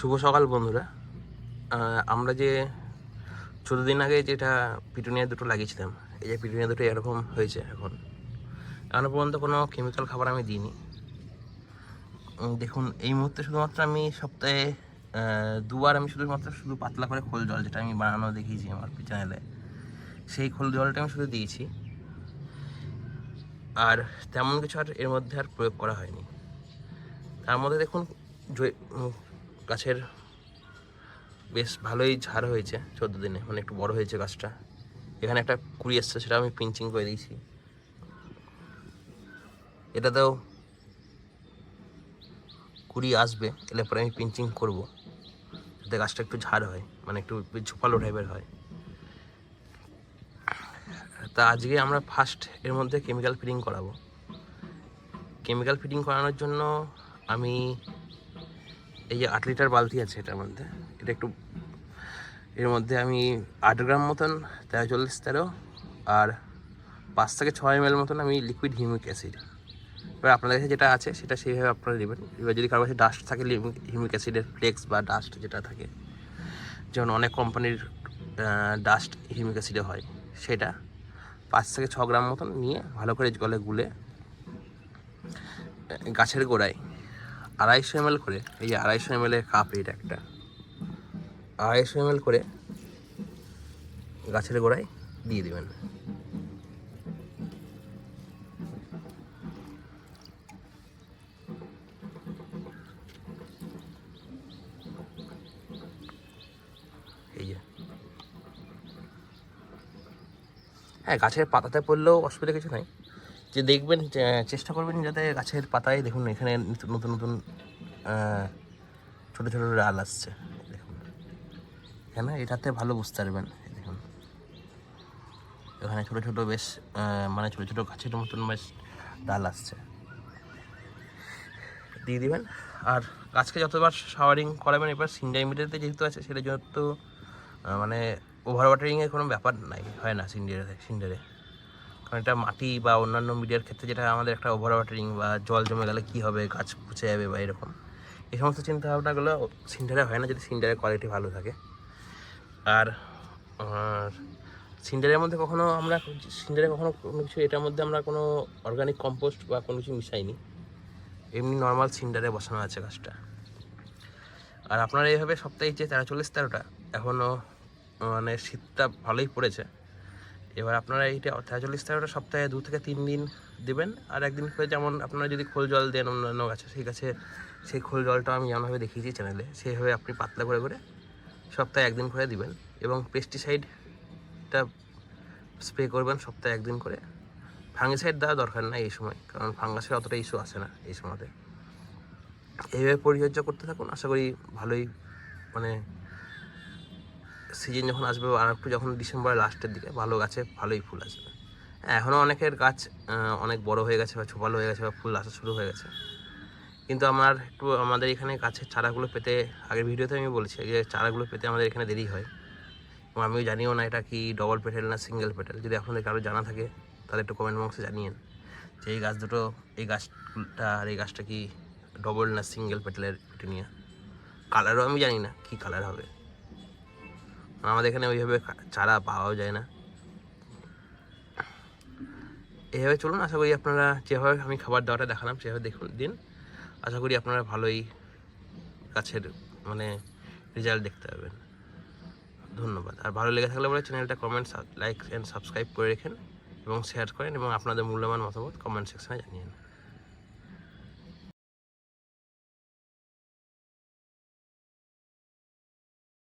শুভ সকাল বন্ধুরা। আমরা যে চোদ্দ দিন আগে যেটা পিটুনিয়া দুটো লাগিয়েছিলাম, এই যে পিটুনিয়া দুটো এরকম হয়েছে এখন। এখনও পর্যন্ত কোনো কেমিক্যাল খাবার আমি দিইনি। দেখুন, এই মুহূর্তে শুধুমাত্র আমি সপ্তাহে দুবার আমি শুধুমাত্র শুধু পাতলা করে খোল জল যেটা আমি বানানো দেখিয়েছি আমার চ্যানেলে সেই খোল জলটা আমি শুধু দিয়েছি। আর তেমন কিছু আর এর মধ্যে আর প্রয়োগ করা হয়নি। তার মধ্যে দেখুন গাছের বেশ ভালোই ঝাড় হয়েছে চোদ্দ দিনে মানে একটু বড় হয়েছে গাছটা। এখানে একটা কুড়ি এসছে সেটা আমি পিঞ্চিং করে দিয়েছি। এটাতেও কুড়ি আসবে, এলে পরে আমি পিঞ্চিং করব, যাতে গাছটা একটু ঝাড় হয় মানে একটু ঝোপালো টাইপের হয়। তা আজকে আমরা ফার্স্ট এর মধ্যে কেমিক্যাল ফিডিং করাবো। কেমিক্যাল ফিটিং করানোর জন্য আমি এই যে আট লিটার বালতি আছে এটার মধ্যে, এটা একটু এর মধ্যে আমি আট গ্রাম মতন তেরো চল্লিশ তেরো আর পাঁচ থেকে ছয় এম মতন আমি লিকুইড হিউমিক অ্যাসিড এবার আপনাদের কাছে যেটা আছে, সেটা সেইভাবে আপনারা নেবেন। এবার যদি কারও কাছে ডাস্ট থাকে হিউমিক অ্যাসিডের ফ্লেক্স বা ডাস্ট যেটা থাকে, যেমন অনেক কোম্পানির ডাস্ট হিউমিক অ্যাসিডে হয়, সেটা পাঁচ থেকে ছ গ্রাম মতন নিয়ে ভালো করে জলে গুলে গাছের গোড়ায় আড়াইশো এম করে, এই যে আড়াইশো এম এর কাপ এটা একটা। আড়াইশো এম করে গাছের গোড়ায় দিয়ে দেবেন। হ্যাঁ গাছের পাতাতে পড়লেও অসুবিধা কিছু নাই। যে দেখবেন চেষ্টা করবেন যাতে গাছের পাতায় দেখুন এখানে নতুন নতুন ছোট ছোট ডাল আসছে। দেখুন। এখানে এটাতে ভালো বুঝতে পারবেন। দেখুন। এখানে ছোটো ছোটো বেশ মানে ছোট ছোট গাছের মতন বেশ ডাল আসছে। দিয়ে দেবেন। আর গাছকে যতবার শাওয়ারিং করাবেন এবার সিন্ডাইমিটারতে যেহেতু আছে সেটা আহ, মানে ওভার ওয়াটারিংয়ের কোনো ব্যাপার নাই। হয় না সিন্ডারে সিন্ডারে কারণ এটা মাটি বা অন্যান্য মিডিয়ার ক্ষেত্রে যেটা আমাদের একটা ওভার ওয়াটারিং বা জল জমে গেলে কী হবে, গাছ পচে যাবে বা এরকম, এই সমস্ত চিন্তা ভাবনাগুলো সিন্ডারে হয় না যদি সিন্ডারের কোয়ালিটি ভালো থাকে। আর আর সিন্ডারের মধ্যে কখনো আমরা সিন্ডারে কখনো কোনো কিছু, এটার মধ্যে আমরা কোনো অর্গানিক কম্পোস্ট বা কোনো কিছু মিশাইনি। এমনি নর্মাল সিন্ডারে বসানো আছে গাছটা। আর আপনারা এইভাবে সপ্তাহে যে তেরো চল্লিশ তেরোটা এখনও মানে শীতটা ভালোই পড়েছে। এবার আপনারা এইটা তেরো চল্লিশ তেরোটা সপ্তাহে দু থেকে তিন দিন দেবেন, আর একদিন করে যেমন আপনারা যদি খোল জল দেন অন্যান্য গাছে, সেই গাছে সেই খোল জলটা আমি যেমনভাবে দেখিয়েছি চ্যানেলে, সেইভাবে আপনি পাতলা করে করে সপ্তাহে একদিন করে দিবেন এবং পেস্টিসাইডটা স্প্রে করবেন সপ্তাহে একদিন করে। ফাঙ্গিসাইড দেওয়া দরকার নাই এই সময়, কারণ ফাঙ্গাসের অতটা ইস্যু আসে না এই সময়তে। এইভাবে পরিচর্যা করতে থাকুন, আশা করি ভালোই মানে সিজন যখন আসবে আর একটু যখন ডিসেম্বরের লাস্টের দিকে, ভালো গাছে ভালোই ফুল আসবে। হ্যাঁ এখনও অনেকের গাছ অনেক বড় হয়ে গেছে বা ছোপালো হয়ে গেছে বা ফুল আসা শুরু হয়ে গেছে। কিন্তু আমার একটু, আমাদের এখানে গাছের চারাগুলো পেতে, আগের ভিডিওতে আমি বলেছি যে চারাগুলো পেতে আমাদের এখানে দেরি হয়। এবং আমিও জানিও না এটা কি ডবল পেটেল না সিঙ্গেল পেটেল যদি আপনাদের কারও জানা থাকে, তাহলে একটু কমেন্ট বক্সে জানিয়েন যে এই গাছ দুটো, এই গাছটা আর এই গাছটা কি ডবল না সিঙ্গেল পেটেলের পিটুনিয়া? কালারও আমি জানি না কি কালার হবে। আমাদের এখানে ওইভাবে চারা পাওয়াও যায় না। এইভাবে চলুন, আশা করি আপনারা যেভাবে আমি খাবার দাওয়াটা দেখালাম সেভাবে দেখুন দিন। আশা করি আপনারা ভালোই গাছের মানে রেজাল্ট দেখতে পাবেন। ধন্যবাদ। আর ভালো লেগে থাকলে বলে চ্যানেলটা কমেন্ট লাইক অ্যান্ড সাবস্ক্রাইব করে রেখেন এবং শেয়ার করেন এবং আপনাদের মূল্যবান মতামত কমেন্ট সেকশনে জানিয়ে